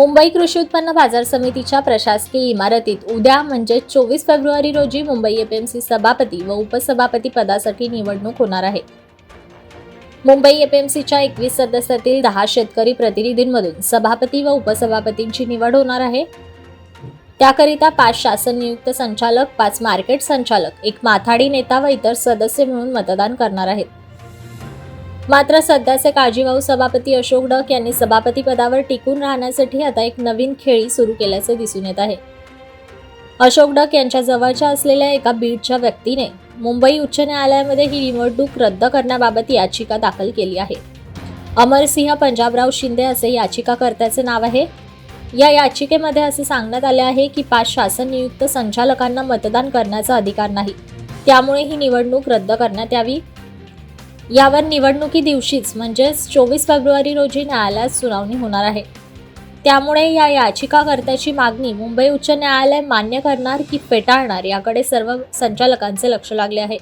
मुंबई कृषी उत्पन्न बाजार समितीच्या प्रशासकीय इमारतीत उद्या म्हणजे चोवीस फेब्रुवारी रोजी मुंबई एपीएमसी सभापती व उपसभापती पदासाठी निवडणूक होणार आहे. मुंबई एपीएमसीच्या एकवीस सदस्यातील दहा शेतकरी प्रतिनिधींमधून सभापती व उपसभापतींची निवड होणार आहे. त्याकरिता पाच शासन नियुक्त संचालक पाच मार्केट संचालक एक माथाडी नेता व इतर सदस्य मिळून मतदान करणार आहेत. मात्र सध्याचे काळजीवाहू सभापती अशोक डक यांनी सभापती पदावर टिकून राहण्यासाठी आता एक नवीन खेळी सुरू केल्याचे दिसून येत आहे. अशोक डक यांच्या जवळच्या असलेल्या एका बीडच्या व्यक्तीने मुंबई उच्च न्यायालयामध्ये ही निवडणूक रद्द करण्याबाबत याचिका दाखल केली आहे. अमरसिंह पंजाबराव शिंदे असे याचिकाकर्त्याचे नाव आहे. या याचिकेमध्ये असे सांगण्यात आले आहे की पाच शासन नियुक्त संचालकांना मतदान करण्याचा अधिकार नाही. त्यामुळे ही निवडणूक रद्द करण्यात यावी. यावर निवडणुकी दिवशीच म्हणजेच चोवीस फेब्रुवारी रोजी न्यायालयात सुनावणी होणार आहे. त्यामुळे या याचिकाकर्त्याची मागणी मुंबई उच्च न्यायालय मान्य करणार की फेटाळणार याकडे सर्व संचालकांचे लक्ष लागले आहे.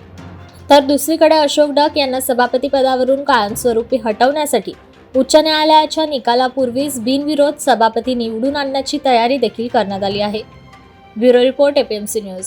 तर दुसरीकडे अशोक डक यांना सभापती पदावरून कायमस्वरूपी हटवण्यासाठी उच्च न्यायालयाच्या निकालापूर्वीच बिनविरोध सभापती निवडून आणण्याची तयारी देखील करण्यात आली आहे. Bureau report APMC news.